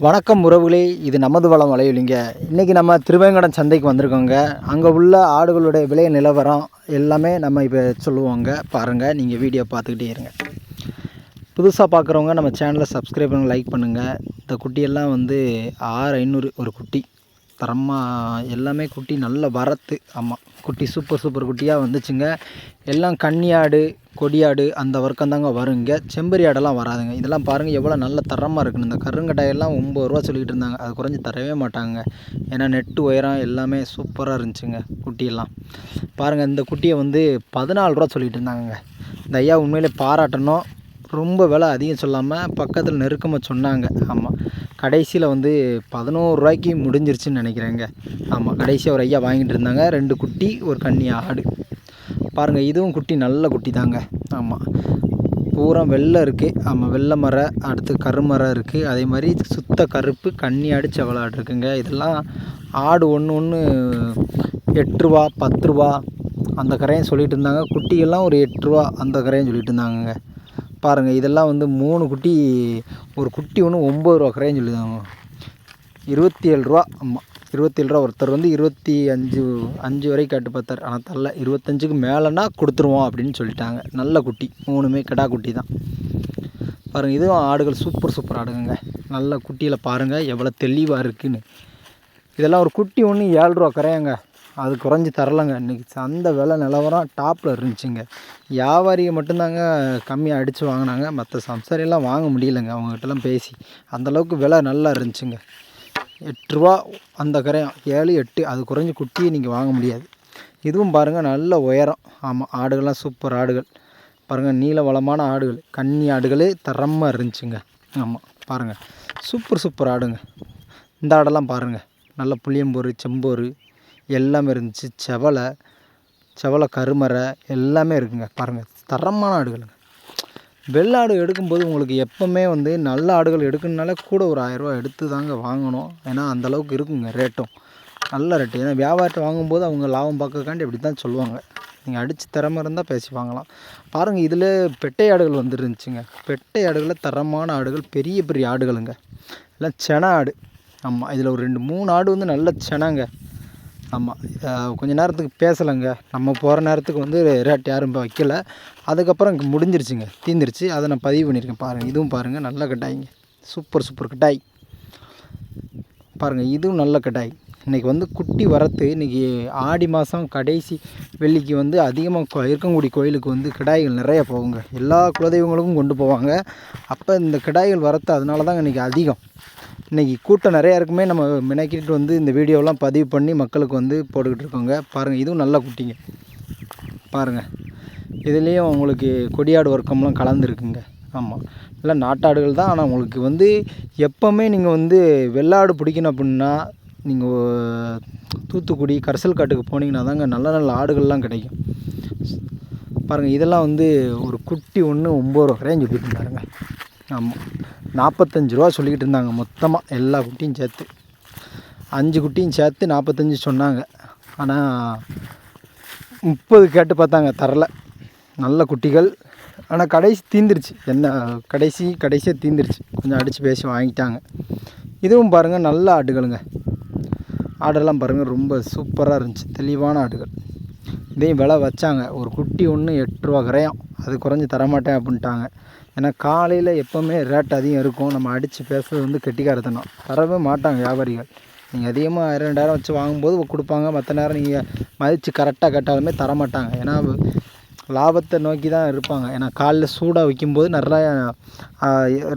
வணக்கம் உறவுகளே இது நமது வளம் வலையுலிங்க. இன்றைக்கி நம்ம திருவேங்கடம் சந்தைக்கு வந்திருக்கோங்க. அங்கே உள்ள ஆடுகளுடைய விலை நிலவரம் எல்லாமே நம்ம இப்போ சொல்லுவோங்க. பாருங்கள் நீங்கள் வீடியோ பார்த்துக்கிட்டே இருங்க. புதுசாக பார்க்குறவங்க நம்ம சேனலை சப்ஸ்கிரைப் பண்ணி லைக் பண்ணுங்கள் இந்த குட்டியெல்லாம் வந்து ஆறு ஐநூறு ஒரு குட்டி. தரமாக எல்லாமே குட்டி நல்ல வரத்து. ஆமாம் குட்டி சூப்பர் சூப்பர் குட்டியாக வந்துச்சுங்க. எல்லாம் கன்னியாடு கொடியாடு அந்த வர்க்கம் தாங்க வருங்க. செம்பரி ஆடெல்லாம் வராதுங்க. இதெல்லாம் பாருங்கள் எவ்வளோ நல்ல தரமாக இருக்குன்னு. இந்த கருங்கட்டாயெல்லாம் ஒம்பது ரூபா சொல்லிக்கிட்டு இருந்தாங்க. அது குறைஞ்சி தரவே மாட்டாங்க. ஏன்னா நெட்டு உயரம் எல்லாமே சூப்பராக இருந்துச்சுங்க குட்டியெல்லாம். பாருங்கள் இந்த குட்டியை வந்து பதினாலு ரூபா சொல்லிகிட்டு இருந்தாங்க இந்த ஐயா உண்மையிலே பாராட்டணும். ரொம்ப விலை அதிகம் சொல்லாமல் பக்கத்தில் நெருக்கமாக சொன்னாங்க. ஆமாம் கடைசியில் வந்து பதினோரு ரூபாய்க்கு முடிஞ்சிருச்சுன்னு நினைக்கிறேங்க. ஆமாம் கடைசியாக ஒரு ஐயா வாங்கிட்டு இருந்தாங்க. ரெண்டு குட்டி ஒரு கன்னி ஆடு. பாருங்கள் இதுவும் குட்டி நல்ல குட்டி தாங்க ஆமாம் பூரா வெள்ளை இருக்குது ஆமாம் வெள்ளை மரம் அடுத்து கருமரம் இருக்குது அதே மாதிரி சுத்த கருப்பு கன்னி ஆடு செவலாடு இருக்குங்க. இதெல்லாம் ஆடு ஒன்று ஒன்று எட்டு ரூபா பத்து ரூபா அந்த கரையும் சொல்லிகிட்டு இருந்தாங்க. குட்டியெல்லாம் ஒரு எட்டு ரூபா அந்த கரையும் சொல்லிகிட்டு இருந்தாங்கங்க. பாருங்கள் இதெல்லாம் வந்து மூணு குட்டி ஒரு குட்டி ஒன்று ஒம்பது ரூபா கரையும் சொல்லுதாங்க இருபத்தி ஏழு ரூபா ஆமாம் இருபத்தேழு ரூபா. ஒருத்தர் வந்து இருபத்தி அஞ்சு அஞ்சு வரைக்கும் கேட்டு பார்த்தார். ஆனால் தரல. இருபத்தஞ்சுக்கு மேலேனா கொடுத்துருவோம் அப்படின்னு சொல்லிட்டாங்க. நல்ல குட்டி மூணுமே கிடா குட்டி தான். பாருங்கள் இதுவும் ஆடுகள் சூப்பர் சூப்பர் ஆடுங்க நல்ல குட்டியில் பாருங்கள் எவ்வளோ தெளிவாக இருக்குன்னு. இதெல்லாம் ஒரு குட்டி ஒன்று ஏழு ரூபா கரையாங்க அது குறைஞ்சி தரலைங்க. இன்றைக்கி சந்தை விலை நிலவரம் டாப்பில் இருந்துச்சுங்க. வியாபாரியை மட்டும்தாங்க கம்மியாக அடித்து வாங்கினாங்க. மற்ற சம்சாரியெல்லாம் வாங்க முடியலைங்க. அவங்ககிட்டலாம் பேசி. அந்தளவுக்கு விலை நல்லா இருந்துச்சுங்க. எட்டுருவா அந்த கரையும். ஏழு எட்டு. அது குறைஞ்சி குட்டியை நீங்கள் வாங்க முடியாது. இதுவும் பாருங்கள் நல்ல உயரம். ஆமாம் ஆடுகள்லாம் சூப்பர் ஆடுகள். பாருங்கள் நீல வளமான ஆடுகள். கன்னி ஆடுகளே தரமாக இருந்துச்சுங்க. ஆமாம் பாருங்கள் சூப்பர் சூப்பர் ஆடுங்க. இந்த ஆடெல்லாம் பாருங்கள் நல்ல புளியம்போர் செம்போர் எல்லாமே இருந்துச்சு. செவலை செவலை கருமறை எல்லாமே இருக்குங்க. பாருங்கள் தரமான ஆடுகளுங்க. வெள்ளாடு எடுக்கும்போது உங்களுக்கு எப்போவுமே வந்து நல்ல ஆடுகள் எடுக்கணுனாலே கூட ஒரு ஆயிரரூவா எடுத்து தாங்க வாங்கணும். ஏன்னா அந்தளவுக்கு இருக்குங்க ரேட்டும். நல்ல ரேட்டு. ஏன்னா வியாபாரத்தை வாங்கும்போது அவங்க லாபம் பார்க்கக்காண்டி இப்படி தான் சொல்லுவாங்க நீங்கள் அடித்து திறமை இருந்தால் பேசி வாங்கலாம். பாருங்கள் இதில் பெட்டை ஆடுகள் வந்துருந்துச்சுங்க. பெட்டை ஆடுகளில் தரமான ஆடுகள் பெரிய பெரிய ஆடுகளுங்க. எல்லாம் சென ஆடு. ஆமாம் இதில் ஒரு ரெண்டு மூணு ஆடு வந்து நல்ல செனங்க. ஆமாம் கொஞ்ச நேரத்துக்கு பேசலைங்க. நம்ம போகிற நேரத்துக்கு வந்து ரேட் யாரும் இப்போ வைக்கல. அதுக்கப்புறம் இங்கே முடிஞ்சிருச்சுங்க. தீந்துருச்சு. அதை நான் பதிவு பண்ணியிருக்கேன். பாருங்கள் இதுவும் பாருங்கள் நல்ல கட்டாய்ங்க. Super super கட்டாய். பாருங்கள் இதுவும் நல்ல கட்டாய். இன்றைக்கி வந்து குட்டி வரத்து இன்றைக்கி ஆடி மாதம் கடைசி வெள்ளிக்கு வந்து அதிகமாக இருக்கங்குடி கோயிலுக்கு வந்து கிடாய்கள் நிறைய போகுங்க. எல்லா குலதெய்வங்களுக்கும் கொண்டு போவாங்க. அப்போ இந்த கிடாய்கள் வரத்து அதனால தாங்க இன்றைக்கி அதிகம். இன்றைக்கி கூட்டம் நிறையா இருக்குமே நம்ம மெனக்கிட்டு வந்து இந்த வீடியோலாம் பதிவு பண்ணி மக்களுக்கு வந்து போட்டுக்கிட்டு இருக்கோங்க. பாருங்கள் இதுவும் நல்ல குட்டிங்க. பாருங்கள் இதுலேயும் உங்களுக்கு கொடியாடு வர்க்கம்லாம் கலந்துருக்குங்க. ஆமாம் நல்லா நாட்டாடுகள் தான். ஆனால் உங்களுக்கு வந்து எப்போவுமே நீங்கள் வந்து வெள்ளாடு பிடிக்கணும் அப்படின்னா நீங்கள் தூத்துக்குடி கரிசல் காட்டுக்கு போனீங்கன்னா தாங்க நல்ல நல்ல ஆடுகள்லாம் கிடைக்கும். பாருங்கள் இதெல்லாம் வந்து ஒரு குட்டி ஒன்று ஒம்பது ரூபா ரேஞ்சு போயிட்டு பாருங்கள் ஆமாம் நாற்பத்தஞ்சு ரூபா சொல்லிக்கிட்டு இருந்தாங்க மொத்தமாக எல்லா குட்டியும் சேர்த்து. அஞ்சு குட்டியும் சேர்த்து நாற்பத்தஞ்சு சொன்னாங்க. ஆனால் முப்பது கேட்டு பார்த்தாங்க தரல. நல்ல குட்டிகள். ஆனால் கடைசி தீந்துருச்சு. என்ன கடைசி கடைசியாக தீந்துருச்சு. கொஞ்சம் அடித்து பேசி வாங்கிட்டாங்க. இதுவும் பாருங்கள் நல்ல ஆடுகளுங்க. ஆடெல்லாம் பாருங்கள் ரொம்ப சூப்பராக இருந்துச்சு. தெளிவான ஆடுகள். இதையும் விலை வச்சாங்க. ஒரு குட்டி ஒன்று எட்டு ரூபா கரையும் அது குறைஞ்சி தரமாட்டேன் அப்படின்ட்டாங்க. ஏன்னா காலையில் எப்போவுமே ரேட் அதிகம் இருக்கும். நம்ம அடித்து பேசுறது வந்து கெட்டிக்காரத்தனம். தரவே மாட்டாங்க வியாபாரிகள். நீங்கள் அதிகமாக ரெண்டாயிரம் வச்சு வாங்கும்போது கொடுப்பாங்க. மற்ற நேரம் நீங்கள் மதித்து கரெக்டாக கேட்டாலுமே தரமாட்டாங்க. ஏன்னா லாபத்தை நோக்கி தான் இருப்பாங்க. ஏன்னா காலைல சூடாக விற்கும்போது நிறையா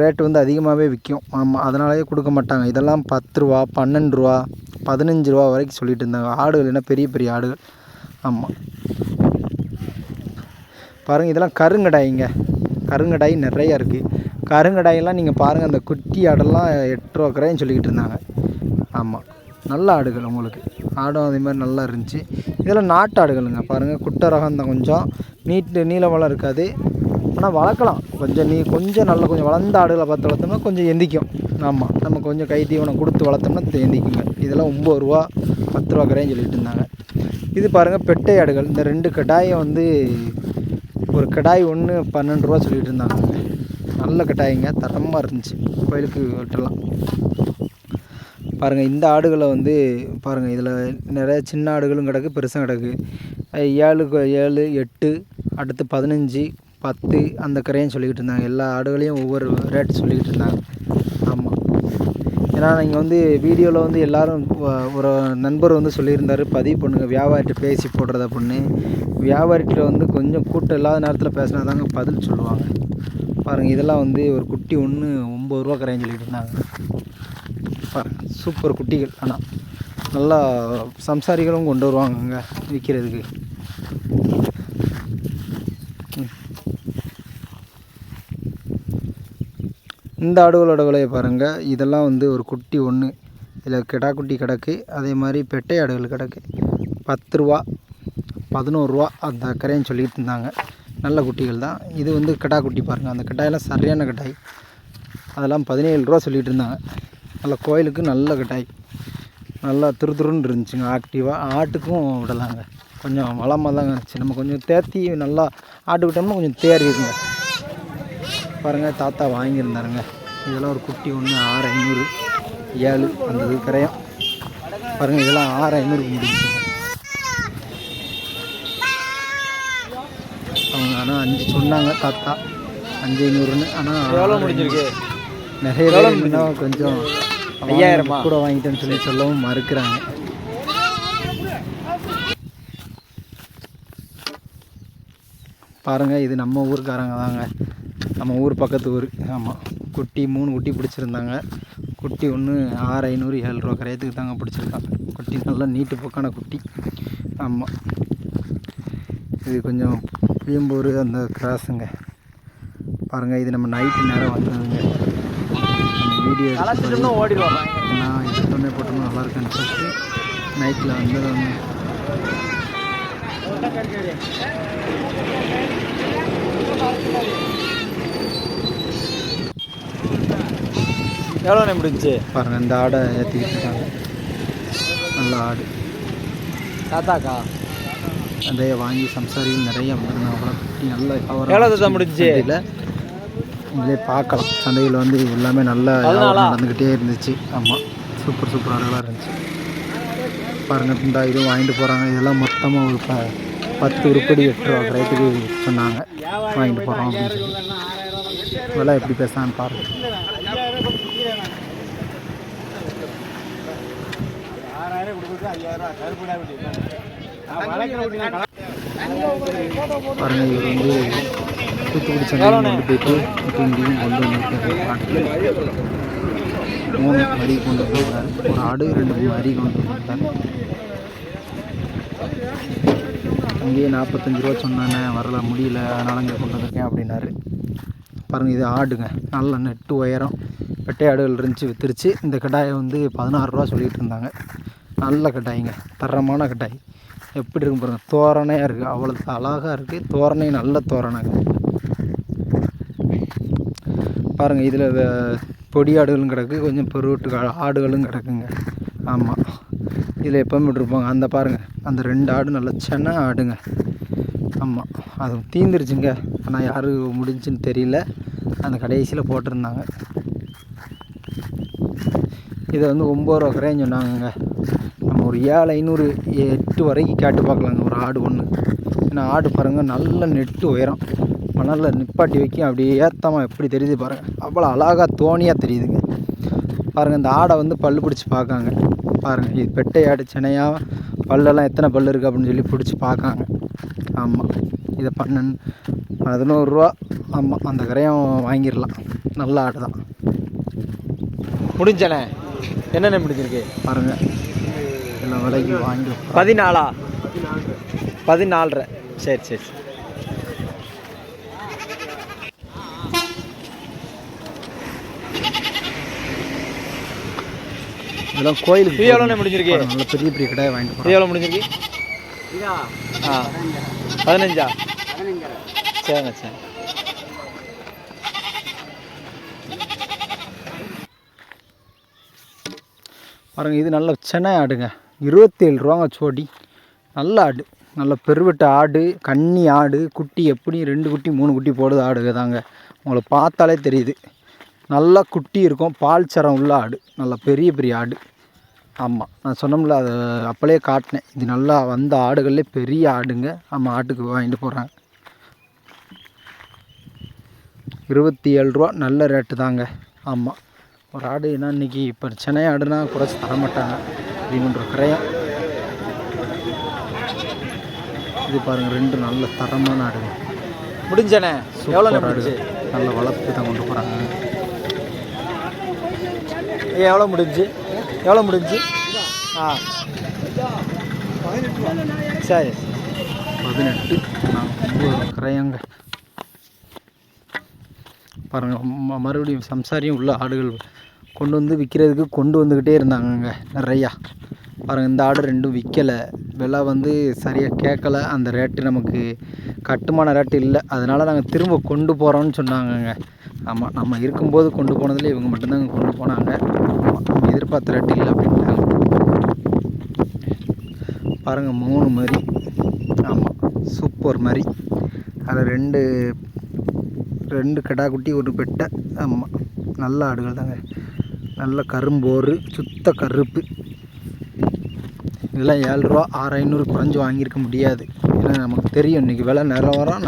ரேட்டு வந்து அதிகமாகவே விற்கும் ஆமாம் அதனாலேயே கொடுக்க மாட்டாங்க. இதெல்லாம் பத்து ரூபா பன்னெண்டு ரூபா பதினஞ்சு ரூபா வரைக்கும் சொல்லிட்டு இருந்தாங்க. ஆடுகள் என்ன பெரிய பெரிய ஆடுகள். ஆமாம் பாருங்கள் இதெல்லாம் கருங்கடாய்ங்க. கருங்கடாய் நிறையா இருக்குது கருங்கடாயெல்லாம் நீங்கள் பாருங்கள் அந்த குட்டி ஆடெல்லாம் எட்டு ரூபா சொல்லிக்கிட்டு இருந்தாங்க. ஆமாம் நல்ல ஆடுகள் உங்களுக்கு. ஆடும் அதே மாதிரி நல்லா இருந்துச்சு. இதெல்லாம் நாட்டு ஆடுகளுங்க. பாருங்கள் குட்டை ரகம் தான் கொஞ்சம். நீட்டு நீளமெல்லாம் இருக்காது. ஆனால் வளர்க்கலாம். கொஞ்சம் நீ கொஞ்சம் நல்ல கொஞ்சம் வளர்ந்த ஆடுகளை பார்த்து வளர்த்தோம்னா கொஞ்சம் எந்திக்கும். ஆமாம் நம்ம கொஞ்சம் கை தீவனம் கொடுத்து வளர்த்தோம்னா எந்திக்குங்க. இதெல்லாம் ஒம்பது ரூபா பத்து ரூபா கரையும் சொல்லிட்டு இருந்தாங்க. இது பாருங்கள் பெட்டை ஆடுகள். இந்த ரெண்டு கடாயை வந்து ஒரு கடாய் ஒன்று பன்னெண்டு ரூபா சொல்லிட்டு இருந்தாங்க நல்ல கட்டாயங்க தரமாக இருந்துச்சு. கோயிலுக்கு விட்டுலாம். பாருங்கள் இந்த ஆடுகளை வந்து பாருங்கள் இதில் நிறைய சின்ன ஆடுகளும் கிடக்கு பெருசாக கிடக்கு. ஏழு ஏழு எட்டு அடுத்து பதினஞ்சு பத்து அந்த கரையும் சொல்லிக்கிட்டு இருந்தாங்க. எல்லா ஆடுகளையும் ஒவ்வொரு ரேட் சொல்லிக்கிட்டு இருந்தாங்க. ஏன்னா நீங்கள் வந்து வீடியோவில் வந்து எல்லாரும் ஒரு நண்பர் வந்து சொல்லியிருந்தாரு பதிவு பண்ணுங்கள் வியாபாரிகிட்ட பேசி போடுறது அப்படின்னு. வியாபாரிகிட்ட வந்து கொஞ்சம் கூட்டம் இல்லாத நேரத்தில் பேசினா தாங்க பதில் சொல்லுவாங்க. பாருங்கள் இதெல்லாம் வந்து ஒரு குட்டி ஒன்று ஒம்பது ரூபா கரையும் சொல்லிட்டு இருந்தாங்க. பாருங்கள் சூப்பர் குட்டிகள். ஆனால் நல்லா சம்சாரிகளும் கொண்டு வருவாங்க அங்கே விற்கிறதுக்கு இந்த ஆடுகளோட விலையை பாருங்கள் இதெல்லாம் வந்து ஒரு குட்டி ஒன்று இதில் கிடா குட்டி கிடக்கு. அதே மாதிரி பெட்டை ஆடுகள் கிடக்கு. பத்து ரூபா பதினோருவா அந்த கரையும் சொல்லிட்டு இருந்தாங்க. நல்ல குட்டிகள் தான். இது வந்து கிடா குட்டி பாருங்கள் அந்த கிட்டாயெல்லாம் சரியான கிட்டாய். அதெல்லாம் பதினேழு ரூபா சொல்லிகிட்டு இருந்தாங்க. நல்ல கோயிலுக்கு நல்ல கிட்டாய். நல்லா துரு துருன்னு இருந்துச்சுங்க ஆக்டிவாக ஆட்டுக்கும் விடலாங்க. கொஞ்சம் வளமாக தாங்க இருந்துச்சு. நம்ம கொஞ்சம் தேத்தி நல்லா ஆட்டு விட்டோம்னா கொஞ்சம் தேறிடுங்க பாருங்கள் தாத்தா வாங்கியிருந்தாருங்க. இதெல்லாம் ஒரு குட்டி ஒன்று ஆறு ஐநூறு. ஏழு அந்த இது கரையும் பாருங்கள் இதெல்லாம் ஆறு ஐநூறுக்கு முடிஞ்சுங்க அவங்க ஆனால் அஞ்சு சொன்னாங்க தாத்தா. அஞ்சு ஐநூறுன்னு. ஆனால் முடிஞ்சிருக்கு? நிறைய இன்னும் கொஞ்சம் ஐயாயிரமா? கூட வாங்கிட்டேன்னு சொல்லி சொல்லவும் மறுக்கிறாங்க. பாருங்கள் இது நம்ம ஊருக்காரங்க தாங்க. நம்ம ஊர் பக்கத்து ஊர். ஆமாம் குட்டி மூணு குட்டி பிடிச்சிருந்தாங்க. குட்டி ஒன்று ஆறு ஐநூறு ஏழு ரூபா கரையத்துக்கு தாங்க பிடிச்சிருக்காங்க குட்டி நல்லா நீட்டு போக்கான குட்டி. ஆமாம் இது கொஞ்சம் புளியம்பூர் அந்த கிராஸுங்க. பாருங்கள் இது நம்ம நைட்டு நேரம் வந்ததுங்க. வீடியோ நான் எடுத்தோடனே போட்டோம்னா நல்லா இருக்குன்னு சொல்லிட்டு நைட்டில் வந்து ஒன்று எவ்வளோண்ணே முடிஞ்சுச்சு? பாருங்கள் இந்த ஆடை ஏற்றிக்கிட்டு இருக்காங்க. நல்ல ஆடு. தாத்தாக்கா? நிறைய வாங்கி சம்சாரிகள் நிறைய அவ்வளோ நல்ல எவ்வளோ தாத்தா முடிஞ்சுச்சு? சந்தையில். நீங்களே பார்க்கலாம். சந்தையில் வந்து எல்லாமே நல்ல நடந்துக்கிட்டே இருந்துச்சு. ஆமாம் சூப்பர் சூப்பர் ஆடுகளாக இருந்துச்சு. பாருங்கள் இந்த இதுவும் வாங்கிட்டு போகிறாங்க இதெல்லாம் மொத்தமாக ஒரு ப பத்து உருப்படி எட்டு ரூபா ரேட்டுக்கு சொன்னாங்க. வாங்கிட்டு போகிறோம் அப்படின்னு சொல்லி. விலை எப்படி பேசுகிறான்னு பாருங்கள் பாருங்கள் இவர் வந்து தூத்துக்குடி சந்தையில் கொண்டு போயிட்டு இப்போ இங்கேயும் கொண்டு வந்திருக்காரு ஆட்டு மூணு மரி கொண்டு வந்திருக்காரு ஒரு ஆடு ரெண்டு மரி கொண்டு வந்திருக்காரு அங்கேயே நாற்பத்தஞ்சு ரூபா சொன்னானே வரல முடியல அதனால இங்கே கொண்டு வந்திருக்கேன் அப்படின்னாரு பாருங்கள் இது ஆடுங்க. நல்ல நெட்டு உயரம் வெட்டை ஆடுகள் இருந்துச்சு வித்துருச்சு இந்த கடாயை வந்து பதினாறு ரூபா சொல்லிட்டு இருந்தாங்க நல்ல கட்டாயிங்க. தரமான கட்டாய் எப்படி இருக்கும் பாருங்கள் தோரணையாக இருக்குது அவ்வளோ அழகாக இருக்குது தோரணை நல்ல தோரணைங்க பாருங்கள் இதில் பொடி ஆடுகளும் கிடக்கு. கொஞ்சம் பெருவட்டு ஆடுகளும் கிடக்குங்க. ஆமாம் இதில் எப்போவுமே விட்டுருப்பாங்க. அந்த பாருங்கள் அந்த ரெண்டு ஆடு நல்ல சென்ன ஆடுங்க. ஆமாம் அது தீந்துருச்சுங்க. ஆனால் யார் முடிஞ்சுன்னு தெரியல. அந்த கடைசியில் போட்டிருந்தாங்க. இதை வந்து ஒம்பது ரூபா கரையும் சொன்னாங்கங்க. ஒரு ஏழு ஐநூறு எட்டு வரைக்கும் கேட்டு பார்க்கலாங்க ஒரு ஆடு ஒன்று ஏன்னா ஆடு பாருங்கள் நல்ல நெட்டு உயரம். மணலில் நிப்பாட்டி வைக்கும் அப்படியே ஏத்தமாக எப்படி தெரியுது பாருங்கள் அவ்வளோ அழகாக தோணியாக தெரியுதுங்க. பாருங்கள் இந்த ஆடை வந்து பல்லு பிடிச்சி பார்க்காங்க. பாருங்கள் இது பெட்டை ஆடு சென்னையாக பல்லெல்லாம் எத்தனை பல்லு இருக்குது அப்படின்னு சொல்லி பிடிச்சி பார்க்காங்க. ஆமாம் இதை பன்னெண்டு பதினோருவா ஆமாம் அந்த கரையும் வாங்கிடலாம். நல்ல ஆடு தான் முடிஞ்சண்ணே என்னண்ணே முடிஞ்சிருக்கு? பாருங்கள் எல்லாம் விலைக்கு வாங்கி பதினாலா? பதினாலரை. சரி சரி. சரி. இதெல்லாம் கோயிலுக்கு இது எவ்வளோண்ணே முடிஞ்சிருக்கு? நல்ல பெரிய பெரிய கடையை வாங்கிட்டு எவ்வளோ முடிஞ்சிருக்கு? ஆ. பதினஞ்சா? சரிண்ணே சரி. பாருங்கள் இது நல்ல சென்னை ஆடுங்க. இருபத்தேழு ரூபாங்க சோடி. நல்ல ஆடு. நல்ல பெருவெட்டு ஆடு கன்னி ஆடு குட்டி எப்படி ரெண்டு குட்டி மூணு குட்டி போடுது ஆடுங்க தாங்க உங்களை பார்த்தாலே தெரியுது. நல்லா குட்டி இருக்கும் பால் சரம் உள்ள ஆடு. நல்லா பெரிய பெரிய ஆடு. ஆமாம் நான் சொன்னோம்ல அதை அப்போலே காட்டினேன். இது நல்லா வந்த ஆடுகள்லே பெரிய ஆடுங்க. நம்ம ஆட்டுக்கு வாங்கிட்டு போகிறாங்க இருபத்தி ஏழு ரூபா நல்ல ரேட்டு தாங்க. ஆமாம் ஒரு ஆடு ஏன்னா இன்றைக்கி இப்போ சென்னை ஆடுனா குறைச்சி தர மாட்டாங்க பதிமூன்று கிரையம் இது பாருங்கள் ரெண்டு நல்ல தரமான ஆடுங்க முடிஞ்சண்ணே எவ்வளோ ஆடு. நல்ல வளர்ப்பு தான் கொண்டு போகிறாங்க எவ்வளோ முடிஞ்சு? எவ்வளோ முடிஞ்சு? ஆ. சரி. பதினெட்டு கிரையங்க பாருங்கள் மறுபடியும் சம்சாரியும் உள்ள ஆடுகள் கொண்டு வந்து விற்கிறதுக்கு கொண்டு வந்துக்கிட்டே இருந்தாங்கங்க நிறையா. பாருங்கள் இந்த ஆடு ரெண்டும் விற்கலை விலை வந்து சரியாக கேட்கல. அந்த ரேட்டு நமக்கு கட்டுமான ரேட்டு இல்லை. அதனால் நாங்கள் திரும்ப கொண்டு போகிறோம்னு சொன்னாங்கங்க. ஆமாம் நம்ம இருக்கும்போது கொண்டு போனதில் இவங்க மட்டும்தாங்க கொண்டு போனாங்க. நம்ம எதிர்பார்த்த ரேட்டு இல்லை அப்படின்ட்டாங்க. பாருங்கள் மூணு மாதிரி ஆமாம் சூப்பர் மாதிரி அதில் ரெண்டு ரெண்டு கெடா குட்டி ஒரு பெட்டை. ஆமாம் நல்ல ஆடுகள் தாங்க நல்ல கரும்போரு சுத்த கருப்பு. இதெல்லாம் ஏழு ரூபா ஆறு ஐநூறு குறைஞ்சி வாங்கியிருக்க முடியாது. ஏன்னா நமக்கு தெரியும் இன்றைக்கி விலை நிலவரம்